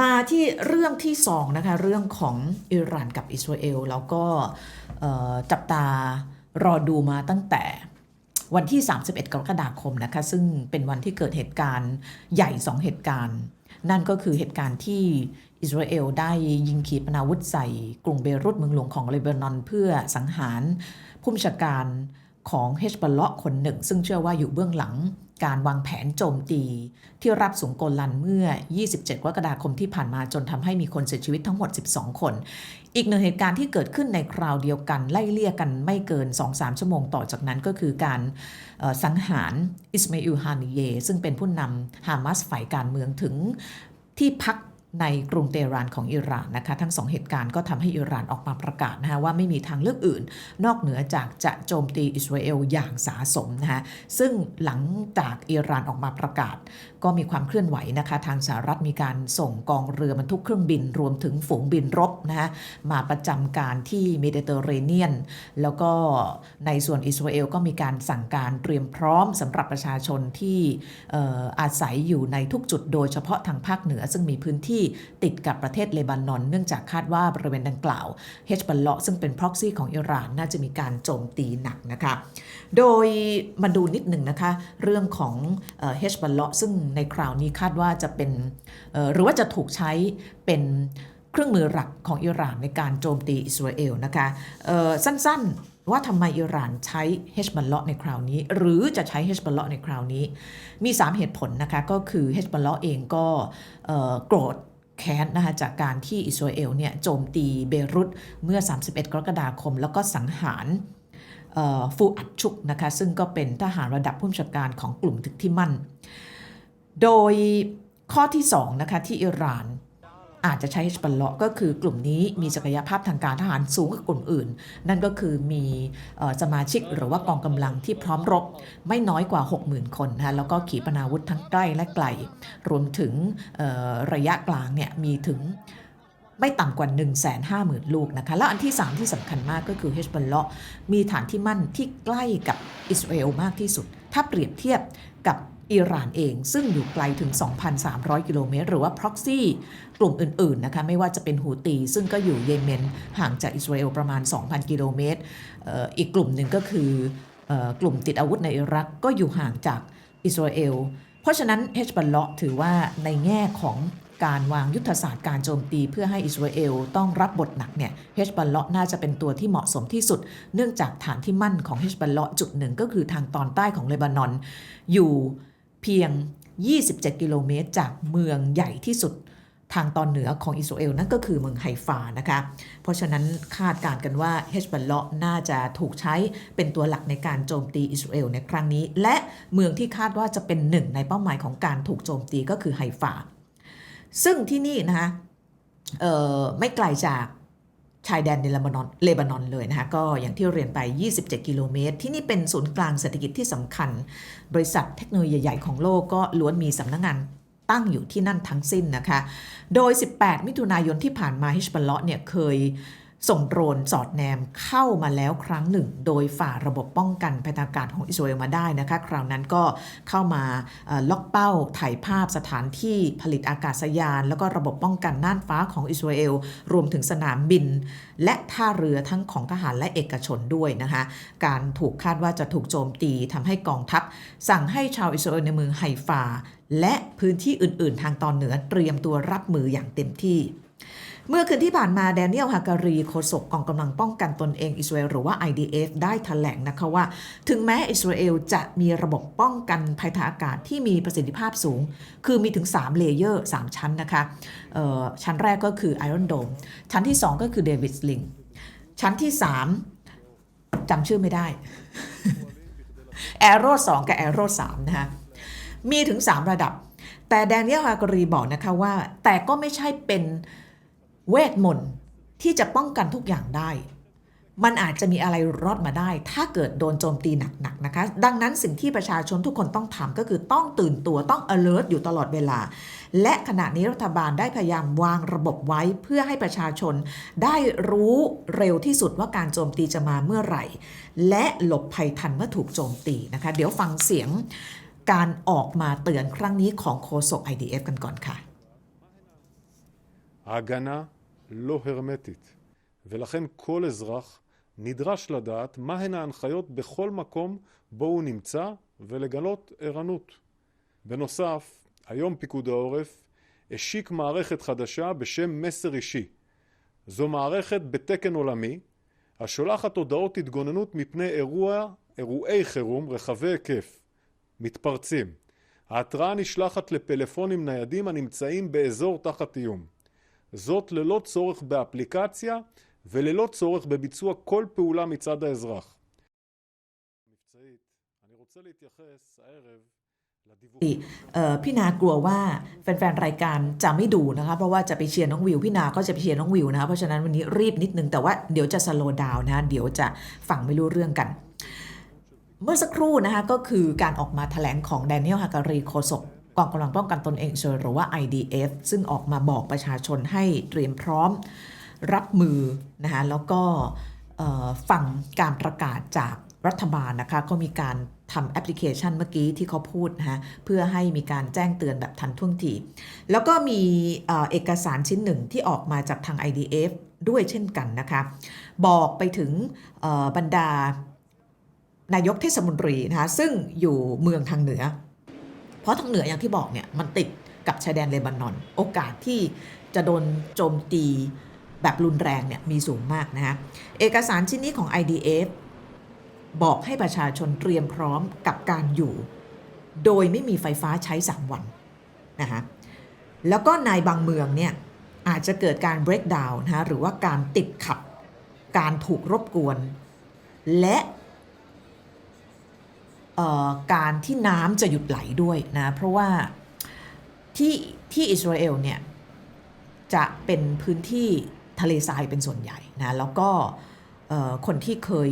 มาที่เรื่องที่สองนะคะ เรื่องของอิหร่านกับอิสราเอล แล้วก็จับตารอดูมาตั้งแต่วันที่ 31 กรกฎาคมนะคะ ซึ่งเป็นวันที่เกิดเหตุการณ์ใหญ่ 2 เหตุการณ์ นั่นก็คือเหตุการณ์ที่อิสราเอลได้ยิงขีปนาวุธใส่กรุงเบรุตเมืองหลวงของเลบานอน เพื่อสังหารผู้บัญชาการของเฮชบอลเลาะคนหนึ่ง ซึ่งเชื่อว่าอยู่เบื้องหลัง การวางแผนโจมตี ที่รับสูงโกลันเมื่อ 27 กรกฎาคมที่ผ่านมาจนทำให้มีคนเสียชีวิตทั้งหมด 12 คน อีกหนึ่งเหตุการณ์ที่เกิดขึ้นในคราวเดียวกันไล่เลี่ยกันไม่เกิน 2-3 ชั่วโมงต่อจากนั้นก็คือการสังหารอิสมาอิลฮานิเย ซึ่งเป็นผู้นำฮามาสฝ่ายการเมืองถึงที่พัก ในกรุงเตหะรานของอิหร่านนะคะ ทั้งสองเหตุการณ์ก็ทำให้อิหร่านออกมาประกาศนะคะว่าไม่มีทางเลือกอื่น นอกเหนือจากจะโจมตีอิสราเอลอย่างสาสมนะคะซึ่งหลังจากอิหร่านออกมาประกาศก็มีความเคลื่อนไหวนะคะ ทางสหรัฐมีการส่งกองเรือบรรทุกเครื่องบิน รวมถึงฝูงบินรบนะคะมาประจำการที่เมดิเตอร์เรเนียน แล้วก็ในส่วนอิสราเอลก็มีการสั่งการเตรียมพร้อมสำหรับประชาชนที่ออาศัยอยู่ในทุกจุดโดยเฉพาะทางภาคเหนือ ซึ่งมีพื้นที่ติดกับประเทศเลบานอน เนื่องจากคาดว่าบริเวณดังกล่าวเฮชบัลเลาะซึ่งเป็นพ็อกซี่ของอิหร่านน่าจะมีการโจมตีหนักนะคะ โดยมาดูนิดหนึ่งนะคะ เรื่องของเฮชบัลเลาะซึ่งในคราวนี้คาดว่าจะเป็นหรือว่าจะถูกใช้เป็นเครื่องมือหลักของอิหร่านในการโจมตีอิสราเอลนะคะสั้นๆว่าทำไมอิหร่านใช้เฮชบัลเลาะในคราวนี้ หรือจะใช้เฮชบัลเลาะในคราวนี้ มี 3 เหตุผลนะคะก็คือเฮชบัลเลาะเองก็โกรธแค้นนะคะจากการที่อิสราเอลเนี่ยโจมตีเบรุตเมื่อ 31 กรกฎาคม แล้วก็สังหารฟูอัดชุกนะคะซึ่งก็เป็นทหารระดับผู้บัญชาการของกลุ่มทึกที่มั่น โดยข้อที่2นะคะที่อิหร่านอาจจะใช้เฮชบัลเลาะก็คือกลุ่มนี้มีศักยภาพทางการทหารสูงกว่ากลุ่มอื่น นั่นก็คือมีสมาชิกหรือว่ากองกำลังที่พร้อมรบไม่น้อยกว่า 60,000 คนนะคะแล้วก็ขีปนาวุธทั้งใกล้และไกล รวมถึงระยะกลางเนี่ยมีถึงไม่ต่ำกว่า 1 5 0 0 0 0 ลูกนะคะ แล้วอันที่ 3 ที่สำคัญมากก็คือเฮชบัลเลาะมีฐานที่มั่นที่ใกล้กับอิสราเอลมากที่สุด ถ้าเปรียบเทียบกับ อิหร่านเอง ซึ่งอยู่ไกลถึง 2,300 กิโลเมตร หรือว่า proxy กลุ่มอื่นๆนะคะไม่ว่าจะเป็นฮูตี ซึ่งก็อยู่เยเมนห่างจากอิสราเอลประมาณ 2,000 กิโลเมตรอีกกลุ่มหนึ่งก็คืออกลุ่มติดอาวุธในอิรักก็อยู่ห่างจากอิสราเอล เพราะฉะนั้นเฮชบัลเลาะถือว่าในแง่ของการวางยุทธศาสตร์การโจมตีเพื่อให้อิสราเอลต้องรับบทหนักเนี่ยเฮชบัลเลาะน่าจะเป็นตัวที่เหมาะสมที่สุด เนื่องจากฐานที่มั่นของเฮชบัลเลาะจุดหนึ่งก็คือทางตอนใต้ของเลบานอน อยู่ เพียง 27 กิโลเมตร จากเมืองใหญ่ที่สุดทางตอนเหนือของอิสราเอลนั่นก็คือเมืองไฮฟานะคะ เพราะฉะนั้นคาดการกันว่าเฮชบัลเลาะน่าจะถูกใช้เป็นตัวหลักในการโจมตีอิสราเอลในครั้งนี้ และเมืองที่คาดว่าจะเป็นหนึ่งในเป้าหมายของการถูกโจมตีก็คือไฮฟา ซึ่งที่นี่นะคะไม่ไกลจาก ชายแดนในเลบานอนเลบานอนเลยนะคะก็อย่างที่เรียนไป 27 กิโลเมตร ที่นี่เป็นศูนย์กลางเศรษฐกิจที่สำคัญ บริษัทเทคโนโลยีใหญ่ของโลกก็ล้วนมีสำนักงงานตั้งอยู่ที่นั่นทั้งสิ้นนะคะ โดย 18 มิถุนายนที่ผ่านมาฮิชบัลเลาะเนี่ยเคย ส่งโดรนสอดแนมเข้ามาแล้วครั้งหนึ่ง โดยฝ่าระบบป้องกันภัยทางอากาศของอิสราเอลมาได้นะคะ คราวนั้นก็เข้ามาล็อกเป้าถ่ายภาพสถานที่ผลิตอากาศยาน แล้วก็ระบบป้องกันน่านฟ้าของอิสราเอล รวมถึงสนามบิน และท่าเรือทั้งของทหารและเอกชนด้วยนะคะ การถูกคาดว่าจะถูกโจมตีทำให้กองทัพ สั่งให้ชาวอิสราเอลในเมืองไฮฟาและพื้นที่อื่น ๆ ทางตอนเหนือเตรียมตัวรับมืออย่างเต็มที่ เมื่อคืนที่ผ่านมาแดเนียลฮาการีโฆษกกองกำลังป้องกันตนเองอิสราเอลหรือว่า IDF ได้ถแถลงนะคะว่า ถึงแม้อิสราเอลจะมีระบบป้องกันภัยทางอากาศที่มีประสิทธิภาพสูง คือมีถึง 3 เลเยอร์ 3 ชั้นนะคะชั้นแรกก็คือ Iron Dome ชั้นที่ 2 ก็คือ David Sling ชั้นที่ 3จำชื่อไม่ได้ Aero 2กับ Aero 3นะคะมีถึง 3 ระดับ แต่แดเนียลฮากรีบอกนะคะว่า แต่ก็ไม่ใช่เป็น เวทมนต์ที่จะป้องกันทุกอย่างได้ มันอาจจะมีอะไรรอดมาได้ ถ้าเกิดโดนโจมตีหนักๆนะคะ ดังนั้นสิ่งที่ประชาชนทุกคนต้องทำก็คือต้องตื่นตัวต้อง alert อยู่ตลอดเวลา และขณะนี้รัฐบาลได้พยายามวางระบบไว้เพื่อให้ประชาชนได้รู้เร็วที่สุดว่าการโจมตีจะมาเมื่อไหร่ และหลบภัยทันเมื่อถูกโจมตีนะคะ เดี๋ยวฟังเสียงการออกมาเตือนครั้งนี้ของโคโซก IDF กันก่อนค่ะ Agana לא הרמטית, ולכן כל אזרח נדרש לדעת מהן ההנחיות בכל מקום בו הוא נמצא ולגלות ערנות. בנוסף, היום פיקוד העורף השיק מערכת חדשה בשם מסר אישי. זו מערכת בתקן עולמי השולחת הודעות התגוננות מפני אירוע, אירועי חירום רחבי היקף, מתפרצים. ההתראה נשלחת לפלאפונים ניידים הנמצאים באזור תחת איום. זאת ללא צורך באפליקציה וללא צורך בביצוע כל פעולה מצד האזרח. מבצעית, אני רוצה להתייחס הערב לדיווחים เอ่อพี่นากลัวว่าแฟนๆ รายการจะไม่ดูนะคะ เพราะว่าจะไปเชียร์น้องวิว พี่นาก็จะไปเชียร์น้องวิวนะคะ เพราะฉะนั้นวันนี้รีบนิดนึง แต่ว่าเดี๋ยวจะสโลว์ดาวน์นะคะเดี๋ยวจะฟังไม่รู้เรื่องกัน เมื่อสักครู่นะคะก็คือการออกมาแถลงของแดเนียลฮาการีโคศก กองกำลังป้องกันตนเองอิสราเอลหรือว่า IDF ซึ่งออกมาบอกประชาชนให้เตรียมพร้อมรับมือนะคะแล้วก็ฟังการประกาศจากรัฐบาลนะคะก็มีการทำแอปพลิเคชันเมื่อกี้ที่เขาพูดนะคะเพื่อให้มีการแจ้งเตือนแบบทันท่วงทีแล้วก็มีเอกสารชิ้นหนึ่งที่ออกมาจากทาง IDF ด้วยเช่นกันนะคะบอกไปถึงบรรดานายกเทศมนตรีนะคะซึ่งอยู่เมืองทางเหนือ ราะทางเหนืออย่างที่บอกเนี่ยมันติดกับชายแดนเลบานอน โอกาสที่จะโดนโจมตีแบบรุนแรงเนี่ยมีสูงมากนะคะเอกสารชิ้นนี้ของ IDF บอกให้ประชาชนเตรียมพร้อมกับการอยู่ โดยไม่มีไฟฟ้าใช้ 3 วันนะคะแล้วก็ในบางเมืองเนี่ยอาจจะเกิดการ breakdown นะะหรือว่าการติดขัดการถูกรบกวน และ การที่น้ำจะหยุดไหลด้วยนะ เพราะว่าที่ที่อิสราเอลเนี่ยจะเป็นพื้นที่ทะเลทรายเป็นส่วนใหญ่นะแล้วก็คนที่เคย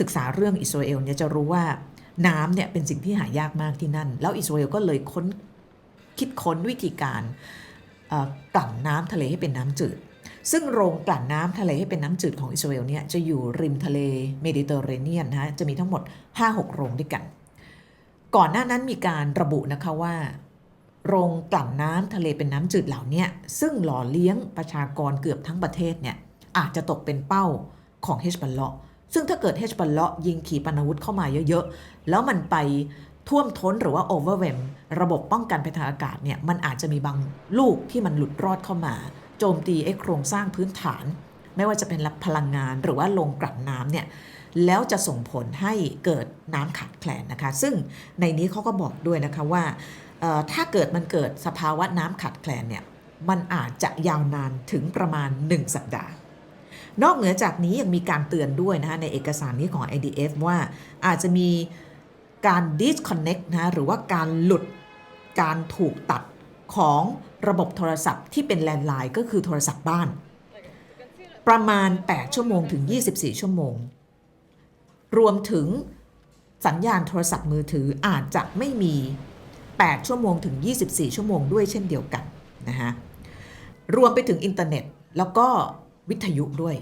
ศึกษาเรื่องอิสราเอลเนี่ยจะรู้ว่าน้ำเนี่ยเป็นสิ่งที่หายากมากที่นั่น แล้วอิสราเอลก็เลยค้นคิดค้นวิธีการกลั่นน้ำทะเลให้เป็นน้ำจืด ซึ่งโรงกลั่นน้ำทะเลให้เป็นน้ำจืดของอิสราเอลเนี่ยจะอยู่ริมทะเลเมดิเตอร์เรเนียนนะฮะจะมีทั้งหมด 5-6 โรงด้วยกัน ก่อนหน้านั้นมีการระบุนะคะว่า โรงกลั่นน้ำทะเลเป็นน้ำจืดเหล่านี้ซึ่งหล่อเลี้ยงประชากรเกือบทั้งประเทศเนี่ยอาจจะตกเป็นเป้าของเฮชบัลเลาะซึ่งถ้าเกิดเฮชบัลเลาะยิงขีปนาวุธเข้ามาเยอะๆ แล้วมันไปท่วมท้นหรือว่าโอเวอร์เวมระบบป้องกันภัยทางอากาศเนี่ยมันอาจจะมีบางลูกที่มันหลุดรอดเข้ามา โจมตีไอ้โครงสร้างพื้นฐาน ไม่ว่าจะเป็นพลังงานหรือว่าโรงกลั่นน้ำเนี่ยแล้วจะส่งผลให้เกิดน้ำขาดแคลนนะคะ ซึ่งในนี้เขาก็บอกด้วยนะคะว่าถ้าเกิดมันเกิดสภาวะน้ำขาดแคลนเนี่ยมันอาจจะยาวนานถึงประมาณ 1 สัปดาห์ นอกเหนือจากนี้ยังมีการเตือนด้วยนะคะในเอกสารนี้ของ IDF ว่าอาจจะมีการ disconnect นะหรือว่าการหลุดการถูกตัดของ ระบบโทรศัพท์ที่เป็นแลนด์ไลน์ก็คือโทรศัพท์บ้าน ประมาณ 8 ชั่วโมงถึง 24 ชั่วโมง รวมถึงสัญญาณโทรศัพท์มือถืออาจจะไม่มี 8 ชั่วโมงถึง 24 ชั่วโมงด้วยเช่นเดียวกันนะฮะรวมไปถึงอินเทอร์เน็ตแล้วก็วิทยุด้วย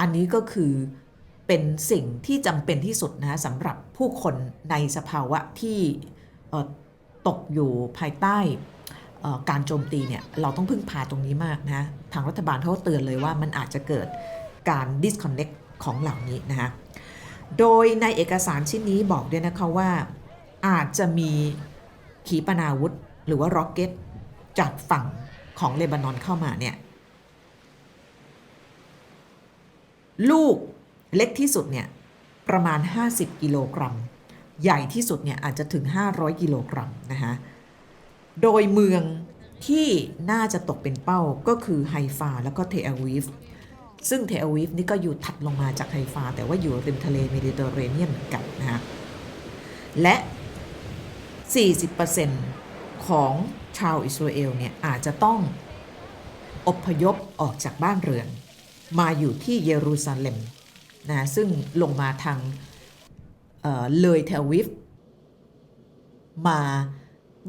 อันนี้ก็คือเป็นสิ่งที่จำเป็นที่สุดนะสำหรับผู้คนในสภาวะที่ตกอยู่ภายใต้ การโจมตีเนี่ยเราต้องพึ่งพาตรงนี้มากนะทางรัฐบาลเขาเตือนเลยว่ามันอาจจะเกิดการ disconnect ของเหล่านี้นะฮะโดยในเอกสารชิ้นนี้บอกด้วยนะคะว่าอาจจะมีขีปนาวุธหรือว่าร็อกเก็ตจากฝั่งของเลบานอนเข้ามาเนี่ยลูกเล็กที่สุดเนี่ยประมาณ 50 กิโลกรัม ใหญ่ที่สุดเนี่ยอาจจะถึง 500 กิโลกรัมนะคะ โดยเมืองที่น่าจะตกเป็นเป้าก็คือไฮฟาแล้วก็เทอาวีฟซึ่งเทอาวีฟนี่ก็อยู่ถัดลงมาจากไฮฟา แต่ว่าอยู่ริมทะเลเมดิเตอร์เรเนียนเหมือนกันนะฮะและ 40%ของชาวอิสราเอลเนี่ยอาจจะต้องอพยพออกจากบ้านเรือน มาอยู่ที่เยรูซาเล็มนะซึ่งลงมาทางเเลยเทลวิฟมา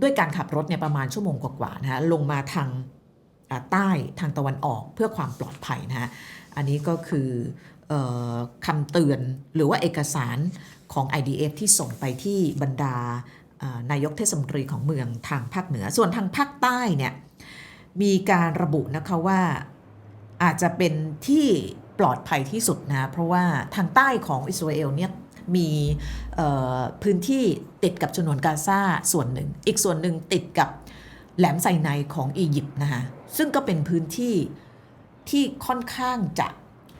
ด้วยการขับรถเนี่ยประมาณชั่วโมงกว่าๆนะฮะลงมาทางใต้ทางตะวันออกเพื่อความปลอดภัยนะฮะอันนี้ก็คืออคำเตือนหรือว่าเอกสารของ IDF ที่ส่งไปที่บรรดานายกเทศมนตรีของเมืองทางภาคเหนือ ส่วนทางภาคใต้เนี่ยมีการระบุนะคะว่าอาจจะเป็นที่ปลอดภัยที่สุดนะ เพราะว่าทางใต้ของอิสราเอลเนี่ย มีพื้นที่ติดกับฉนวนกาซาส่วนหนึ่ง อีกส่วนหนึ่งติดกับแหลมไซไนของอียิปต์นะคะซึ่งก็เป็นพื้นที่ที่ค่อนข้างจะ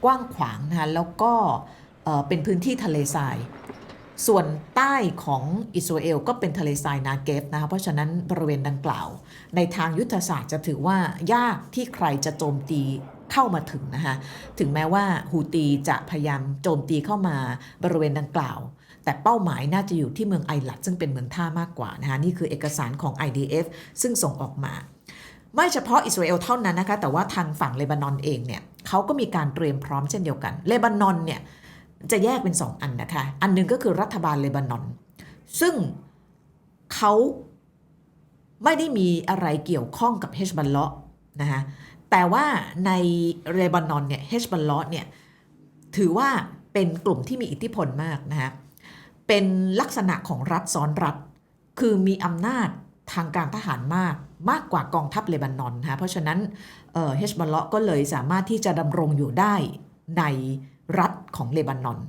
กว้างขวางนะคะแล้วก็เป็นพื้นที่ทะเลทราย ส่วนใต้ของอิสราเอลก็เป็นทะเลทรายนาเกฟนะคะเพราะฉะนั้นบริเวณดังกล่าว ในทางยุทธศาสตร์จะถือว่ายากที่ใครจะโจมตี เข้ามาถึงนะคะถึงแม้ว่าฮูตีจะพยายามโจมตีเข้ามาบริเวณดังกล่าว แต่เป้าหมายน่าจะอยู่ที่เมืองไอหลัดซึ่งเป็นเมืองท่ามากกว่านะคะนี่คือเอกสารของ IDF ซึ่งส่งออกมาไม่เฉพาะอิสราเอลเท่านั้นนะคะแต่ว่าทางฝั่งเลบานอนเองเนี่ยเขาก็มีการเตรียมพร้อมเช่นเดียวกันเลบานอนเนี่ยจะแยกเป็น 2 อันนะคะ อันหนึงก็คือรัฐบาลเลบานอน ซึ่งเขาไม่ได้มีอะไรเกี่ยวข้องกับเฮชบัลเลาะนะคะ แต่ว่าในเลบานอนเนี่ยเฮชบัลเลาะเนี่ยถือว่าเป็นกลุ่มที่มีอิทธิพลมากนะคะเป็นลักษณะของรัฐซ้อนรัฐ คือมีอำนาจทางการทหารมากมากกว่ากองทัพเลบานอนนะคะเพราะฉะนั้นเฮชบัลเลาะก็เลยสามารถที่จะดำรงอยู่ได้ในรัฐของเลบานอน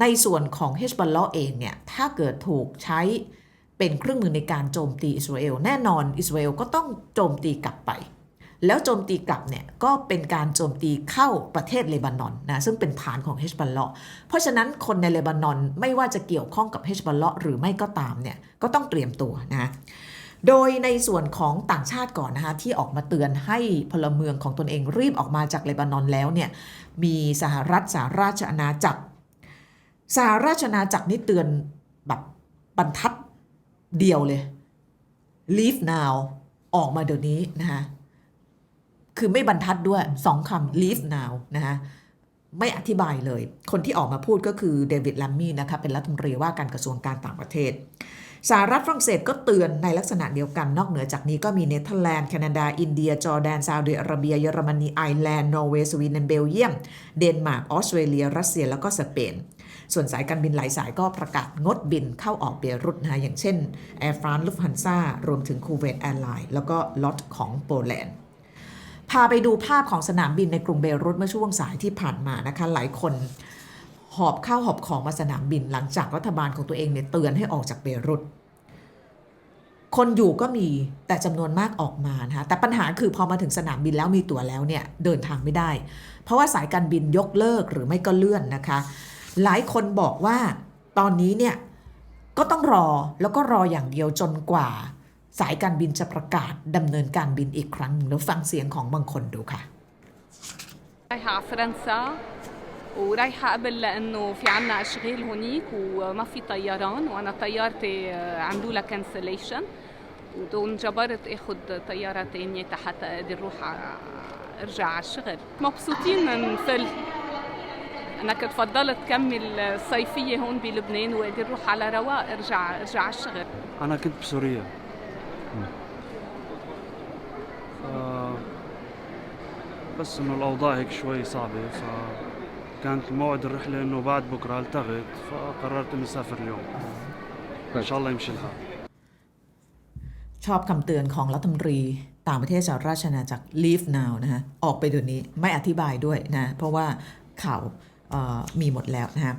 ในส่วนของเฮชบัลเลาะเองเนี่ยถ้าเกิดถูกใช้เป็นเครื่องมือในการโจมตีอิสราเอลแน่นอนอิสราเอลก็ต้องโจมตีกลับไป แล้วโจมตีกลับเนี่ยก็เป็นการโจมตีเข้าประเทศเลบานอนนะซึ่งเป็นฐานของเฮชบัลเลาะเพราะฉะนั้นคนในเลบานอนไม่ว่าจะเกี่ยวข้องกับเฮชบัลเลาะหรือไม่ก็ตามเนี่ยก็ต้องเตรียมตัวนะโดยในส่วนของต่างชาติก่อนนะคะที่ออกมาเตือนให้พลเมืองของตนเองรีบออกมาจากเลบานอนแล้วเนี่ยมีสหรัฐสหราชอาณาจักรสหราชอาณาจักรนี่เตือนแบบบรรทัดเดียวเลย leave now ออกมาเดี๋ยวนี้นะคะ คือไม่บรรทัดด้วยสองคำ leave now นะคะไม่อธิบายเลย คนที่ออกมาพูดก็คือเดวิดลัมมี่นะคะเป็นรัฐมนตรีว่าการกระทรวงการต่างประเทศสหรัฐฝรั่งเศสก็เตือนในลักษณะเดียวกัน นอกเหนือจากนี้ก็มีเนเธอร์แลนด์ แคนาดา อินเดีย จอร์แดน ซาอุดิอาระเบีย เยอรมนี ไอร์แลนด์ นอร์เวย์ สวีเดน เบลเยียม เดนมาร์ก ออสเตรเลีย รัสเซีย แล้วก็สเปน ส่วนสายการบินหลายสายก็ประกาศงดบินเข้าออกเบรุตนะคะอย่างเช่น Air France Lufthansa รวมถึง Kuwait Airlines แล้วก็ล็อตของโปแลนด์ พาไปดูภาพของสนามบินในกรุงเบรุตเมื่อช่วงสายที่ผ่านมานะคะหลายคนหอบข้าวหอบของมาสนามบินหลังจากรัฐบาลของตัวเองเนี่ยเตือนให้ออกจากเบรุตคนอยู่ก็มีแต่จำนวนมากออกมานะคะแต่ปัญหาคือพอมาถึงสนามบินแล้วมีตั๋วแล้วเนี่ยเดินทางไม่ได้ เพราะว่าสายการบินยกเลิกหรือไม่ก็เลื่อนนะคะ หลายคนบอกว่าตอนนี้เนี่ยก็ต้องรอแล้วก็รออย่างเดียวจนกว่า สายการบินจะประกาศดำเนินการบินอีกครั้งหนึ่งแล้วฟังเสียงของบางคนดูค่ะ رايحة على فرنسا ورايحة قبل لأنه في عنا أشغال هونيك وما في طيران وأنا طيارتي آه، عملوا لها كانسليشن وانجبرت اخذ طيارة تانية حتى اقدر اروح ع- ارجع على الشغل مبسوطين نفل انا كنت فضلت كمل الصيفية هون بلبنان واقدر اروح على رواق ارجع ارجع على الشغل أنا كنت بسوريا بس إنه الأوضاع هيك شوي صعبة فكانت موعد الرحلة إنه بعد بكرة التغت فقررت إني أسافر اليوم إن شاء الله يمشي الحال ชอบคำเตือนของรัฐมนตรีต่างประเทศสหราชอาณาจักร leave now นะฮะ ออกไปเดี๋ยวนี้ไม่อธิบายด้วยนะ เพราะว่าข่าวเอ่อมีหมดแล้วนะฮะ